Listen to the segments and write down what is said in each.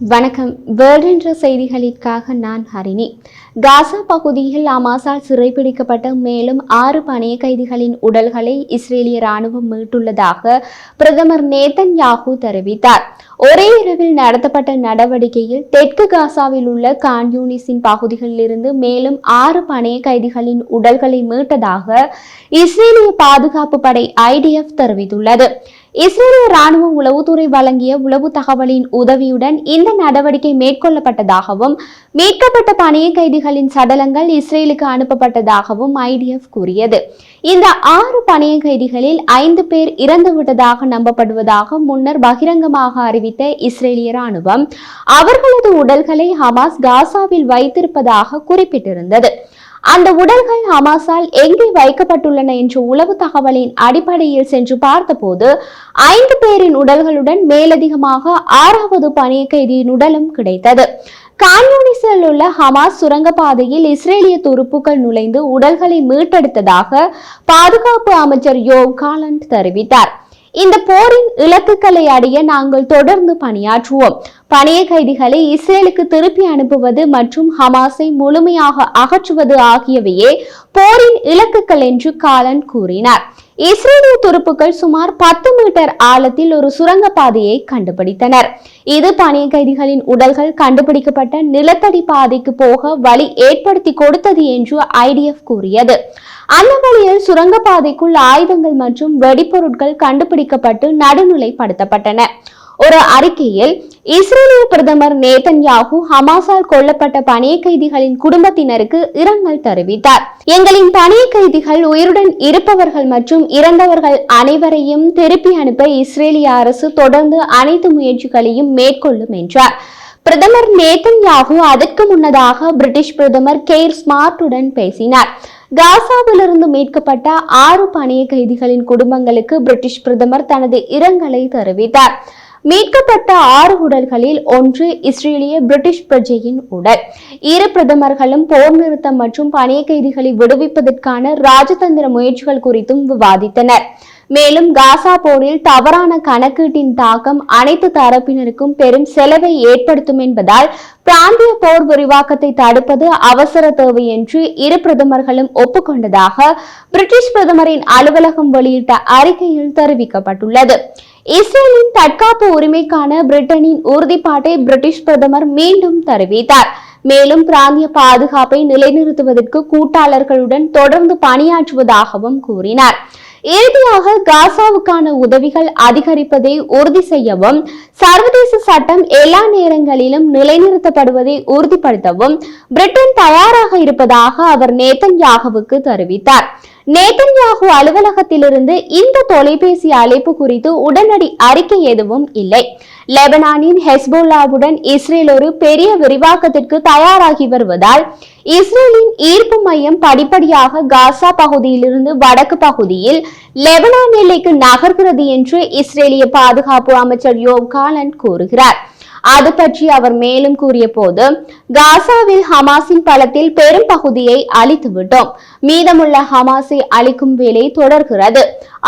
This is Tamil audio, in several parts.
வணக்கம். வேர்ல்ட் என்ற செய்திகளுக்காக நான் ஹரிணி. காசா பகுதியில் அமாசால் சிறைப்பிடிக்கப்பட்ட மேலும் ஆறு பணைய கைதிகளின் உடல்களை இஸ்ரேலிய ராணுவம் மீட்டுள்ளதாக பிரதமர் நேதன் யாகு தெரிவித்தார். ஒரே இரவில் நடத்தப்பட்ட நடவடிக்கையில் தெற்கு காசாவில் உள்ள கான்யூனிஸின் பகுதிகளிலிருந்து மேலும் ஆறு பணைய கைதிகளின் உடல்களை மீட்டதாக இஸ்ரேலிய பாதுகாப்பு படை ஐடிஎஃப் தெரிவித்துள்ளது. இஸ்ரேலிய ராணுவ உளவுத்துறை வழங்கிய உளவு தகவலின் உதவியுடன் இந்த நடவடிக்கை மேற்கொள்ளப்பட்டதாகவும் மீட்கப்பட்ட பணைய கைதிகளின் சடலங்கள் இஸ்ரேலுக்கு அனுப்பப்பட்டதாகவும் ஐடிஎஃப் கூறியது. இந்த ஆறு பணைய கைதிகளில் ஐந்து பேர் இறந்துவிட்டதாக நம்பப்படுவதாக முன்னர் பகிரங்கமாக அறிவித்த இஸ்ரேலிய ராணுவம் அவர்களது உடல்களை ஹமாஸ் காசாவில் வைத்திருப்பதாக குறிப்பிட்டிருந்தது. அந்த உடல்கள் ஹமாஸால் எங்கே வைக்கப்பட்டுள்ளன என்ற உளவு தகவலின் அடிப்படையில் சென்று பார்த்தபோது ஐந்து பேரின் உடல்களுடன் மேலதிகமாக ஆறாவது பணிய கைதியின் உடலும் கிடைத்தது. கான்யூனிஸில் உள்ள ஹமாஸ் சுரங்கப்பாதையில் இஸ்ரேலிய துருப்புக்கள் நுழைந்து உடல்களை மீட்டெடுத்ததாக பாதுகாப்பு அமைச்சர் யோவ் காலண்ட் தெரிவித்தார். இந்த போரின் இலக்குகளை அடைய நாங்கள் தொடர்ந்து பணியாற்றுவோம். பணைய கைதிகளை இஸ்ரேலுக்கு திருப்பி அனுப்புவது மற்றும் ஹமாஸை முழுமையாக அகற்றுவது ஆகியவையே போரின் இலக்குகள் என்று காலன் கூறினார். இஸ்ரேலிய துருப்புக்கள் சுமார் பத்து மீட்டர் ஆழத்தில் ஒரு சுரங்கப்பாதையை கண்டுபிடித்தனர். இது பணிய கைதிகளின் உடல்கள் கண்டுபிடிக்கப்பட்ட நிலத்தடி பாதைக்கு போக வழி ஏற்படுத்தி கொடுத்தது என்று ஐடிஎஃப் கூறியது. அந்த வழியில் சுரங்கப்பாதைக்குள் ஆயுதங்கள் மற்றும் வெடிப்பொருட்கள் கண்டுபிடிக்கப்பட்டு நடுநிலைப்படுத்தப்பட்டன. ஒரு அறிக்கையில் இஸ்ரேலிய பிரதமர் நேதன்யாகு ஹமாஸால் கொல்லப்பட்ட பணிய கைதிகளின் குடும்பத்தினருக்கு இரங்கல் தெரிவித்தார். எங்களின் பணிய கைதிகள் உயிருடன் இருப்பவர்கள் மற்றும் இறந்தவர்கள் அனைவரையும் திருப்பி அனுப்ப இஸ்ரேலிய அரசு தொடர்ந்து அனைத்து முயற்சிகளையும் மேற்கொள்ளும் என்றார். பிரதமர் நேதன்யாகு அதற்கு முன்னதாக பிரிட்டிஷ் பிரதமர் கேர் ஸ்மார்ட்டுடன் பேசினார். காசாவிலிருந்து மீட்கப்பட்ட ஆறு பணிய கைதிகளின் குடும்பங்களுக்கு பிரிட்டிஷ் பிரதமர் தனது இரங்கலை தெரிவித்தார். மீட்கப்பட்ட ஆறு உடல்களில் ஒன்று இஸ்ரேலிய பிரிட்டிஷ் பிரஜையின் உடல். இரு பிரதமர்களும் போர் நிறுத்தம் மற்றும் பணிய கைதிகளை விடுவிப்பதற்கான ராஜதந்திர முயற்சிகள் குறித்தும் விவாதித்தனர். மேலும் காசா போரில் தவறான கணக்கீட்டின் தாக்கம் அனைத்து தரப்பினருக்கும் பெரும் செலவை ஏற்படுத்தும் என்பதால் பிராந்திய போர் விரிவாக்கத்தை தடுப்பது அவசர தேவை என்று இரு பிரதமர்களும் ஒப்புக்கொண்டதாக பிரிட்டிஷ் பிரதமரின் அலுவலகம் வெளியிட்ட அறிக்கையில் தெரிவிக்கப்பட்டுள்ளது. இஸ்ரேலின் தற்காப்பு உரிமைக்கான பிரிட்டனின் உறுதிப்பாட்டை பிரிட்டிஷ் பிரதமர் மீண்டும் தெரிவித்தார். மேலும் பிராந்திய பாதுகாப்பை நிலைநிறுத்துவதற்கு கூட்டாளர்களுடன் தொடர்ந்து பணியாற்றுவதாகவும் கூறினார். இறுதியாக காசாவுக்கான உதவிகள் அதிகரிப்பதை உறுதி செய்யவும் சர்வதேச சட்டம் எல்லா நேரங்களிலும் நிலைநிறுத்தப்படுவதை உறுதிப்படுத்தவும் பிரிட்டன் தயாராக இருப்பதாக அவர் நேத்தன்யாகுவுக்கு தெரிவித்தார். நேதன்யாகு அலுவலகத்திலிருந்து இந்த தொலைபேசி அழைப்பு குறித்து உடனடி அறிக்கை எதுவும் இல்லை. லெபனானின் ஹெஸ்போல்லாவுடன் இஸ்ரேல் ஒரு பெரிய விரிவாக்கத்திற்கு தயாராகி வருவதால் இஸ்ரேலின் ஈர்ப்பு மையம் படிப்படியாக காசா பகுதியிலிருந்து வடக்கு பகுதியில் லெபனான் எல்லைக்கு நகர்கிறது என்று இஸ்ரேலிய பாதுகாப்பு அமைச்சர் யோவ் காலன் கூறுகிறார். அது பற்றி அவர் மேலும் கூறிய போது காசாவில் ஹமாஸின் பலத்தில் பெரும் பகுதியை அழித்து விட்டோம். மீதமுள்ள ஹமாஸை அழிக்கும் வேலை தொடர்கிறது.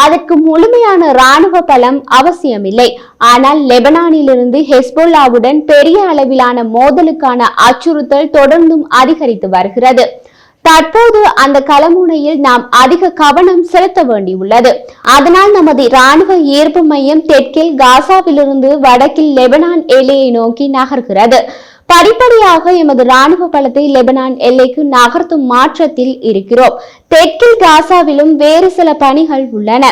அதற்கு முழுமையான ராணுவ பலம் அவசியமில்லை. ஆனால் லெபனானிலிருந்து ஹெஸ்போல்லாவுடன் பெரிய அளவிலான மோதலுக்கான அச்சுறுத்தல் தொடர்ந்தும் அதிகரித்து வருகிறது. தற்போது அந்த கலமுனையில் நாம் அதிக கவனம் செலுத்த வேண்டியுள்ளது. அதனால் நமது ராணுவ ஈர்ப்பு மையம் தெற்கில் காசாவிலிருந்து வடக்கில் லெபனான் எல்லையை நோக்கி நகர்கிறது. படிப்படியாக எமது ராணுவ பலத்தை லெபனான் எல்லைக்கு நகர்த்தும் மாற்றத்தில் இருக்கிறோம். தெற்கில் காசாவிலும் வேறு சில பணிகள் உள்ளன.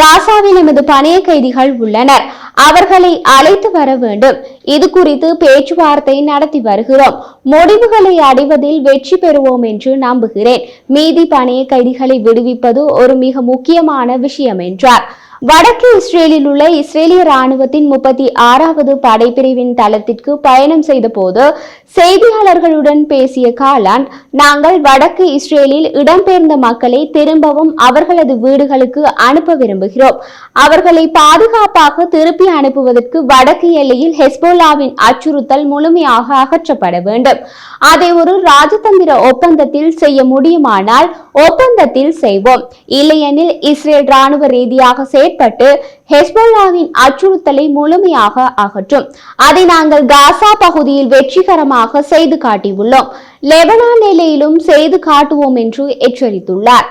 காசாவில் எமது பணைய கைதிகள் உள்ளனர். அவர்களை அழைத்து வர வேண்டும். இது குறித்து பேச்சுவார்த்தை நடத்தி வருகிறோம். முடிவுகளை அடைவதில் வெற்றி பெறுவோம் என்று நம்புகிறேன். மீதி பணைய கைதிகளை விடுவிப்பது ஒரு மிக முக்கியமான விஷயம் என்றார். வடக்கு இஸ்ரேலில் உள்ள இஸ்ரேலிய ராணுவத்தின் முப்பத்தி ஆறாவது படைப்பிரிவின் தளத்திற்கு பயணம் செய்த போது செய்தியாளர்களுடன் பேசிய காலான் நாங்கள் வடக்கு இஸ்ரேலில் இடம்பெயர்ந்த மக்களை திரும்பவும் அவர்களது வீடுகளுக்கு அனுப்ப விரும்புகிறோம். அவர்களை பாதுகாப்பாக திருப்பி அனுப்புவதற்கு வடக்கு எல்லையில் ஹெஸ்போலாவின் அச்சுறுத்தல் முழுமையாக அகற்றப்பட வேண்டும். அதை ஒரு ராஜதந்திர ஒப்பந்தத்தில் செய்ய முடியுமானால் ஒப்பந்தத்தில் செய்வோம். இல்லையெனில் இஸ்ரேல் ராணுவ ரீதியாக செயற்பட்டு ஹெஸ்போலாவின் அச்சுறுத்தலை முழுமையாக அகற்றும். அதை நாங்கள் காசா பகுதியில் வெற்றிகரமாக செய்து காட்டியுள்ளோம். லெபனான் நிலையிலும் செய்து காட்டுவோம் என்று எச்சரித்துள்ளார்.